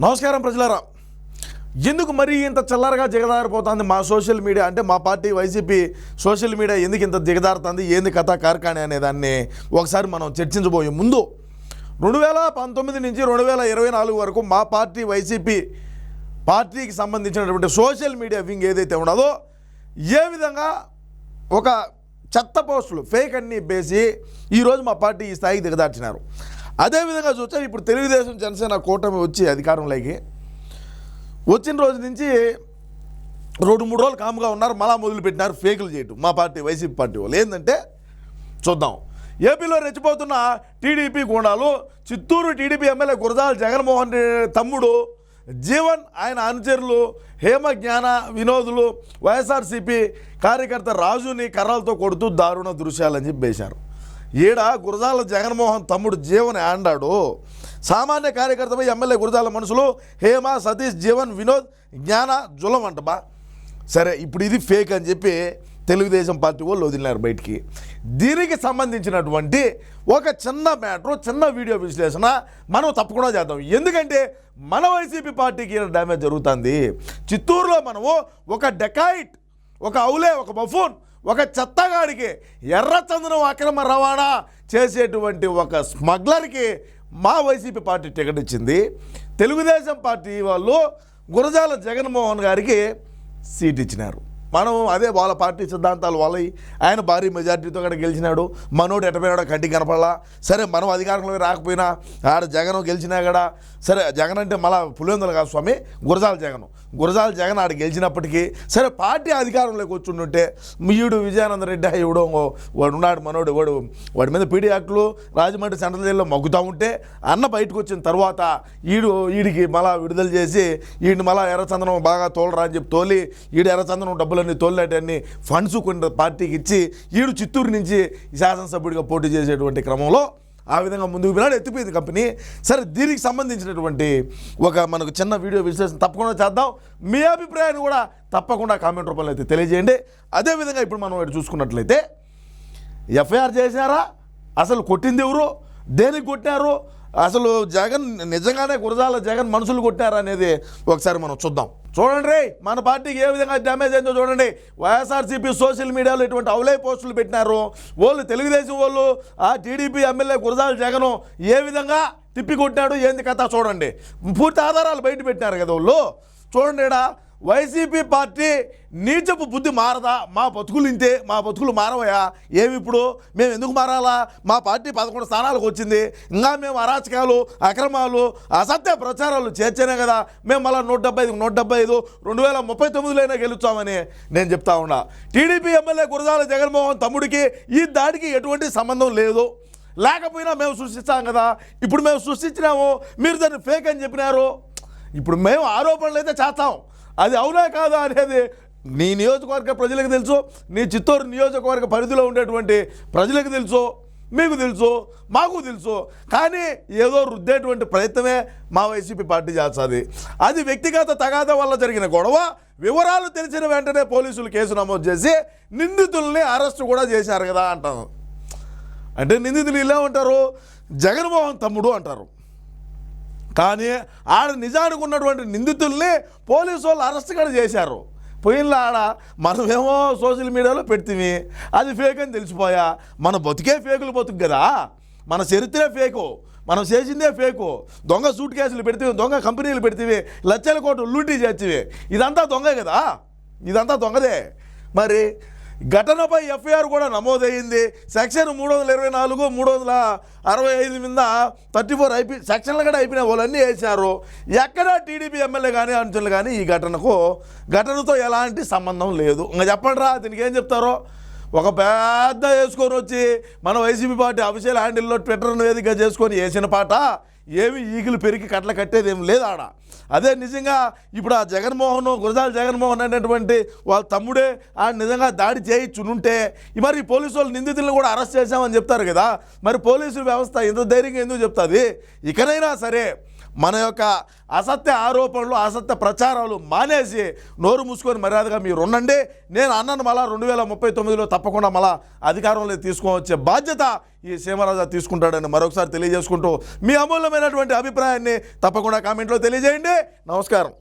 నమస్కారం ప్రజలారా. ఎందుకు మరీ ఇంత చల్లారగా దిగదారిపోతుంది మా సోషల్ మీడియా? అంటే మా పార్టీ వైసీపీ సోషల్ మీడియా ఎందుకు ఇంత దిగదారుతుంది? ఏంది కథ కార్కాణి అనే దాన్ని ఒకసారి మనం చర్చించబోయే ముందు రెండు వేల పంతొమ్మిది నుంచి రెండు వేల ఇరవై నాలుగు వరకు మా పార్టీ వైసీపీ పార్టీకి సంబంధించినటువంటి సోషల్ మీడియా వింగ్ ఏదైతే ఉన్నదో ఏ విధంగా ఒక చెత్త పోస్టులు ఫేక్ అన్ని వేసి ఈరోజు మా పార్టీ ఈ స్థాయికి దిగదార్చినారు. అదేవిధంగా చూస్తే ఇప్పుడు తెలుగుదేశం జనసేన కూటమి వచ్చి అధికారంలోకి వచ్చిన రోజు నుంచి రెండు మూడు రోజులు కాముగా ఉన్నారు మళ్ళా మొదలుపెట్టినారు ఫేకులు చేయటం. మా పార్టీ వైసీపీ పార్టీ వాళ్ళు. ఏంటంటే చూద్దాం. ఏపీలో రెచ్చిపోతున్న టీడీపీ గూండాలు చిత్తూరు టీడీపీ ఎమ్మెల్యే గురజాల జగన్మోహన్ రెడ్డి తమ్ముడు జీవన్ ఆయన అనుచరులు హేమ జ్ఞాన వినోదులు వైఎస్ఆర్సీపీ కార్యకర్త రాజుని కర్రలతో కొడుతూ దారుణ దృశ్యాలని చెప్పి వేశారు ఈడ గురజాల జగన్మోహన్ తమ్ముడు జీవన్ ఆండాడు? సామాన్య కార్యకర్తపై ఎమ్మెల్యే గురజాల మనుషులు హేమ సతీష్ జీవన్ వినోద్ జ్ఞాన జులం అంటబా సరే ఇప్పుడు ఇది ఫేక్ అని చెప్పి తెలుగుదేశం పార్టీ వాళ్ళు వదిలినారు బయటికి. దీనికి సంబంధించినటువంటి ఒక చిన్న మ్యాటర్ చిన్న వీడియో విశ్లేషణ మనం తప్పకుండా చేద్దాం. ఎందుకంటే మన వైసీపీ పార్టీకి డ్యామేజ్ జరుగుతుంది. చిత్తూరులో మనము ఒక డెకాయిట్ ఒక అవులే ఒక బఫూన్ ఒక చెత్తగాడికి ఎర్రచందనం అక్రమ రవాణా చేసేటువంటి ఒక స్మగ్లర్కి మా వైసీపీ పార్టీ టికెట్ ఇచ్చింది. తెలుగుదేశం పార్టీ వాళ్ళు గురజాల జగన్మోహన్ గారికి సీట్ ఇచ్చినారు. మనం అదే వాళ్ళ పార్టీ సిద్ధాంతాలు వాళ్ళవి ఆయన భారీ మెజార్టీతో కూడా గెలిచినాడు మనోడు ఎటపోయినాడో కంటికి కనపడలా. సరే మనం అధికారంలో రాకపోయినా ఆడ జగన్ గెలిచినా కూడా సరే జగన్ అంటే మళ్ళా పులివెందులు కాదు స్వామి గురజాల జగన్. గురజాల జగన్ ఆడ గెలిచినప్పటికీ సరే పార్టీ అధికారంలోకి వచ్చిండుంటే మీయుడు విజయానంద రెడ్డి ఇవ్వడం వాడు ఉన్నాడు మనోడు వాడు వాడి మీద పీడీ యాక్టులు రాజమండ్రి సెంట్రల్ జైల్లో మగ్గుతూ ఉంటే అన్న బయటకు వచ్చిన తర్వాత ఈడు ఈడికి మళ్ళా విడుదల చేసి ఈడిని మళ్ళా ఎర్రచందనం బాగా తోలరా అని చెప్పి తోలి ఈడు ఎర్రచందనం డబ్బులన్నీ తోలినట్టన్ని ఫండ్స్ కొన్ని పార్టీకి ఇచ్చి ఈడు చిత్తూరు నుంచి శాసనసభ్యుడిగా పోటీ చేసేటువంటి క్రమంలో ఆ విధంగా ముందుకు వెళ్ళాడు. ఎత్తిపోయింది కంపెనీ. సరే దీనికి సంబంధించినటువంటి ఒక మనకు చిన్న వీడియో విశ్లేషణ తప్పకుండా చేద్దాం. మీ అభిప్రాయాన్ని కూడా తప్పకుండా కామెంట్ రూపంలో అయితే తెలియజేయండి. అదేవిధంగా ఇప్పుడు మనం ఇటు చూసుకున్నట్లయితే ఎఫ్ఐఆర్ చేశారా అసలు కొట్టింది ఎవరు? దేనికి కొట్టారు అసలు జగన్ నిజంగానే గురజాల జగన్ మనుషులు కొట్టారా అనేది ఒకసారి మనం చూద్దాం. చూడండి రే మన పార్టీకి ఏ విధంగా డ్యామేజ్ అయిందో చూడండి. వైఎస్ఆర్సీపీ సోషల్ మీడియాలో ఇటువంటి అవలే పోస్టులు పెట్టినారు. వాళ్ళు తెలుగుదేశం వాళ్ళు ఆ టీడీపీ ఎమ్మెల్యే గురజాల జగన్ ఏ విధంగా తిప్పి కొట్టాడు ఏంది కథ చూడండి. పూర్తి ఆధారాలు బయట పెట్టినారు కదా వాళ్ళు చూడండి వైసీపీ పార్టీ నీచపు బుద్ధి మారదా? మా బతుకులు ఇంతే మా బతుకులు మారవయా? ఏమి ఇప్పుడు? మేము ఎందుకు మారాలా? మా పార్టీ పదకొండు స్థానాలకు వచ్చింది. ఇంకా మేము అరాచకాలు అక్రమాలు అసత్య ప్రచారాలు చేర్చేనే కదా. మేము మళ్ళీ నూట డెబ్బై ఐదు నూట డెబ్బై ఐదు రెండు వేల ముప్పై తొమ్మిదిలోనే గెలుస్తామని నేను చెప్తా ఉన్నా. టీడీపీ ఎమ్మెల్యే గురజాల జగన్మోహన్ తమ్ముడికి ఈ దాడికి ఎటువంటి సంబంధం లేదు. లేకపోయినా మేము సృష్టిస్తాం కదా. ఇప్పుడు మేము సృష్టించినాము. మీరు దాన్ని ఫేక్ అని చెప్పినారు. ఇప్పుడు మేము ఆరోపణలు అయితే చేస్తాం. అది అవునా కాదా అనేది నీ నియోజకవర్గ ప్రజలకు తెలుసు నీ చిత్తూరు నియోజకవర్గ పరిధిలో ఉండేటువంటి ప్రజలకు తెలుసు మీకు తెలుసు మాకు తెలుసు. కానీ ఏదో రుద్దేటువంటి ప్రయత్నమే మా వైసీపీ పార్టీ చేస్తుంది. అది వ్యక్తిగత తగాద వల్ల జరిగిన గొడవ వివరాలు తెలిసిన వెంటనే పోలీసులు కేసు నమోదు చేసి నిందితుల్ని అరెస్ట్ కూడా చేశారు కదా అంటాను అంటే నిందితులు ఇలా ఉంటారు జగన్మోహన్ తమ్ముడు అంటారు. కానీ ఆడ నిజానికి ఉన్నటువంటి నిందితుల్ని పోలీసు వాళ్ళు అరెస్ట్ కూడా చేశారు. పోయినలా ఆడ మనమేమో సోషల్ మీడియాలో పెడితే అది ఫేక్ అని తెలిసిపోయా. మన బతికే ఫేకులు బతుకు కదా మన చరిత్రే ఫేకు మనం చేసిందే ఫేకు దొంగ సూట్ కేసులు పెడితే దొంగ కంపెనీలు పెడితే లక్షల కోట్లు లూటీ చేర్చివి ఇదంతా దొంగ కదా ఇదంతా దొంగదే. మరి ఘటనపై ఎఫ్ఐఆర్ కూడా నమోదయ్యింది. సెక్షన్ మూడు వందల ఇరవై నాలుగు మూడు వందల అరవై ఐదు మీద థర్టీ ఫోర్ అయిపోయి సెక్షన్లు కూడా అయిపోయిన వాళ్ళన్నీ వేశారు. ఎక్కడా టీడీపీ ఎమ్మెల్యే కానీ అనుచరులు కానీ ఈ ఘటనకు ఘటనతో ఎలాంటి సంబంధం లేదు. ఇంకా చెప్పండి రా దీనికి ఏం చెప్తారో? ఒక పెద్ద వేసుకొని వచ్చి మన వైసీపీ పార్టీ అఫీషియల్ హ్యాండిల్లో ట్విట్టర్ వేదిక చేసుకొని వేసిన పాట ఏమి ఈగులు పెరిగి కట్ల కట్టేది ఏం లేదు ఆడ. అదే నిజంగా ఇప్పుడు ఆ జగన్మోహన్ గురజాల జగన్మోహన్ అనేటువంటి వాళ్ళ తమ్ముడే ఆ నిజంగా దాడి చేయించునుంటే మరి ఈ పోలీసు వాళ్ళు నిందితులను కూడా అరెస్ట్ చేశామని చెప్తారు కదా. మరి పోలీసు వ్యవస్థ ఇంత ధైర్యంగా ఎందుకు చెప్తుంది? ఇకనైనా సరే మన యొక్క అసత్య ఆరోపణలు అసత్య ప్రచారాలు మానేసి నోరు మూసుకొని మర్యాదగా మీరు ఉండండి. నేను అన్నను మళ్ళా రెండు వేల ముప్పై తొమ్మిదిలో తప్పకుండా మళ్ళా అధికారంలో తీసుకొని వచ్చే బాధ్యత ఈ సీమరాజా తీసుకుంటాడని మరొకసారి తెలియజేసుకుంటూ మీ అమూల్యమైనటువంటి అభిప్రాయాన్ని తప్పకుండా కామెంట్లో తెలియజేయండి. నమస్కారం.